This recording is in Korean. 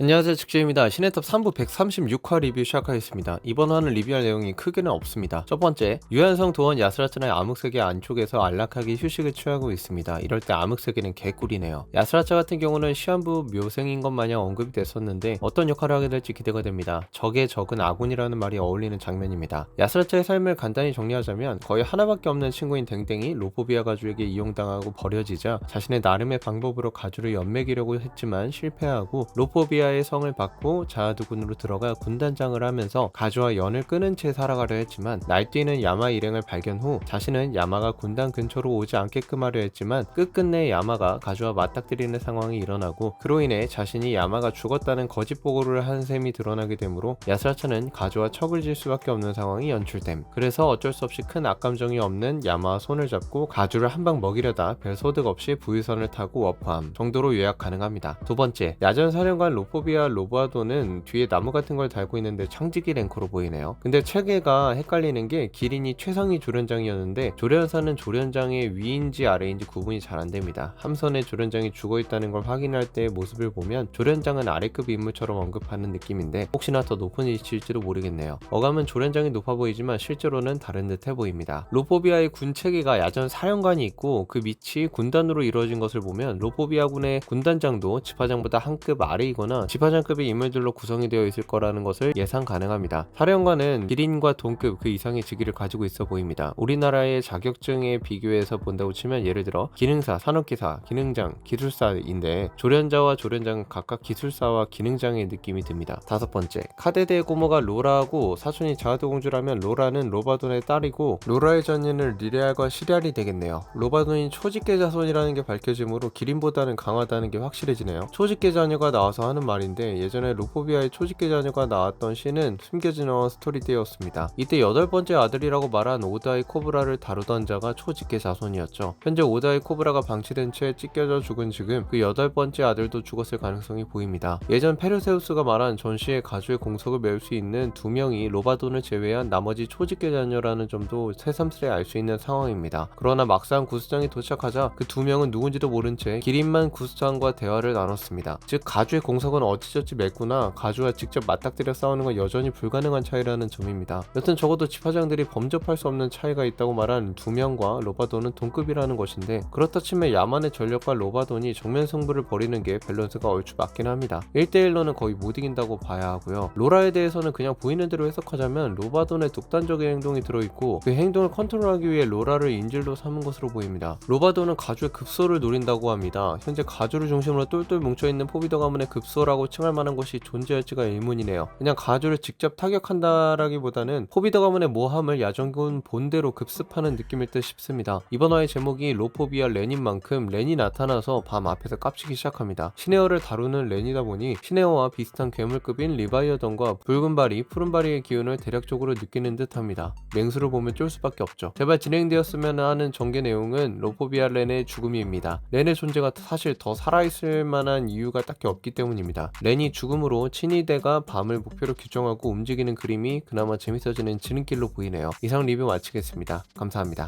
안녕하세요 직주입니다. 시네탑 3부 136화 리뷰 시작하겠습니다. 이번 화는 리뷰할 내용이 크게는 없습니다. 첫 번째 유한성 도원 야스라츠나의 암흑세계 안쪽에서 안락하게 휴식을 취하고 있습니다. 이럴 때 암흑세계는 개꿀이네요. 야스라차 같은 경우는 시한부 묘생인 것 마냥 언급이 됐었는데 어떤 역할을 하게 될지 기대가 됩니다. 적의 적은 아군이라는 말이 어울리는 장면입니다. 야스라차의 삶을 간단히 정리하자면 거의 하나밖에 없는 친구인 댕댕이 로포비아 가주에게 이용당하고 버려지자 자신의 나름의 방법으로 가주를 연맥이려고 했지만 실패하고 로포비아 의 성을 받고 자아두군으로 들어가 군단장을 하면서 가주와 연을 끊은 채 살아가려 했지만 날뛰는 야마 일행을 발견 후 자신은 야마가 군단 근처로 오지 않게끔 하려 했지만 끝끝내 야마가 가주와 맞닥뜨리는 상황이 일어나고 그로 인해 자신이 야마가 죽었다는 거짓 보고를 한 셈이 드러나게 되므로 야스라차는 가주와 척을 질 수밖에 없는 상황이 연출됨. 그래서 어쩔 수 없이 큰 악감정이 없는 야마와 손을 잡고 가주를 한 방 먹이려다 별 소득 없이 부유선을 타고 워프함 정도로 요약 가능합니다. 두 번째 야전 사령관 로 포비아 로보아도는 뒤에 나무 같은 걸 달고 있는데 창지기 랭커로 보이네요. 근데 체계가 헷갈리는 게 기린이 최상위 조련장이었는데 조련사는 조련장의 위인지 아래인지 구분이 잘 안됩니다. 함선에 조련장이 죽어있다는 걸 확인할 때의 모습을 보면 조련장은 아래급 인물처럼 언급하는 느낌인데 혹시나 더 높은 위치일지도 모르겠네요. 어감은 조련장이 높아 보이지만 실제로는 다른 듯해 보입니다. 로포비아의 군 체계가 야전 사령관이 있고 그 밑이 군단으로 이루어진 것을 보면 로포비아 군의 군단장도 지파장보다 한 급 아래이거나 지파장급의 인물들로 구성이 되어 있을 거라는 것을 예상 가능합니다. 사령관은 기린과 동급 그 이상의 직위를 가지고 있어 보입니다. 우리나라의 자격증에 비교해서 본다고 치면 예를 들어 기능사, 산업기사, 기능장, 기술사인데 조련자와 조련장은 각각 기술사와 기능장의 느낌이 듭니다. 다섯 번째, 카데드의 고모가 로라하고 사촌이 자아도 공주라면 로라는 로바돈의 딸이고 로라의 자녀는 리레알과 시리알이 되겠네요. 로바돈이 초직계 자손이라는 게 밝혀지므로 기린보다는 강하다는 게 확실해지네요. 초직계 자녀가 나와서 하는 말 인데 예전에 로포비아의 초직계 자녀가 나왔던 시는 숨겨진 어원 스토리때였습니다. 이때 여덟 번째 아들이라고 말한 오다이 코브라를 다루던 자가 초직계 자손이었죠. 현재 오다이 코브라가 방치된 채 찢겨져 죽은 지금 그 여덟 번째 아들도 죽었을 가능성이 보입니다. 예전 페르세우스가 말한 전시의 가주의 공석을 메울 수 있는 두 명이 로바돈을 제외한 나머지 초직계 자녀라는 점도 새삼스레 알 수 있는 상황입니다. 그러나 막상 구수장이 도착하자 그 두 명은 누군지도 모른 채 기린만 구수장과 대화를 나눴습니다. 즉 가주의 공석은 어찌저찌 맺구나 가주와 직접 맞닥뜨려 싸우는 건 여전히 불가능한 차이라는 점입니다. 여튼 적어도 지파장들이 범접할 수 없는 차이가 있다고 말한 두 명과 로바돈은 동급이라는 것인데 그렇다 치면 야만의 전력과 로바돈이 정면 승부를 벌이는 게 밸런스가 얼추 맞긴 합니다. 1대1로는 거의 못 이긴다고 봐야 하고요. 로라에 대해서는 그냥 보이는 대로 해석하자면 로바돈의 독단적인 행동이 들어있고 그 행동을 컨트롤하기 위해 로라를 인질로 삼은 것으로 보입니다. 로바돈은 가주의 급소를 노린다고 합니다. 현재 가주를 중심으로 똘똘 뭉쳐있는 포비더 가문의 급소라고 칭할 만한 것이 존재할지가 의문이네요. 그냥 가주를 직접 타격한다라기보다는 포비더 가문의 모함을 야전군 본대로 급습하는 느낌일 듯 싶습니다. 이번 화의 제목이 로포비아 레닌 만큼 렌이 나타나서 밤 앞에서 깝치기 시작합니다. 시네어를 다루는 렌이다 보니 시네어와 비슷한 괴물급인 리바이어던과 붉은 바리, 푸른 바리의 기운을 대략적으로 느끼는 듯합니다. 맹수를 보면 쫄 수밖에 없죠. 제발 진행되었으면 하는 전개 내용은 로포비아 렌의 죽음입니다. 렌의 존재가 사실 더 살아있을 만한 이유가 딱히 없기 때문입 니다. 렌이 죽음으로 친위대가 밤을 목표로 규정하고 움직이는 그림이 그나마 재밌어지는 지름길로 보이네요. 이상 리뷰 마치겠습니다. 감사합니다.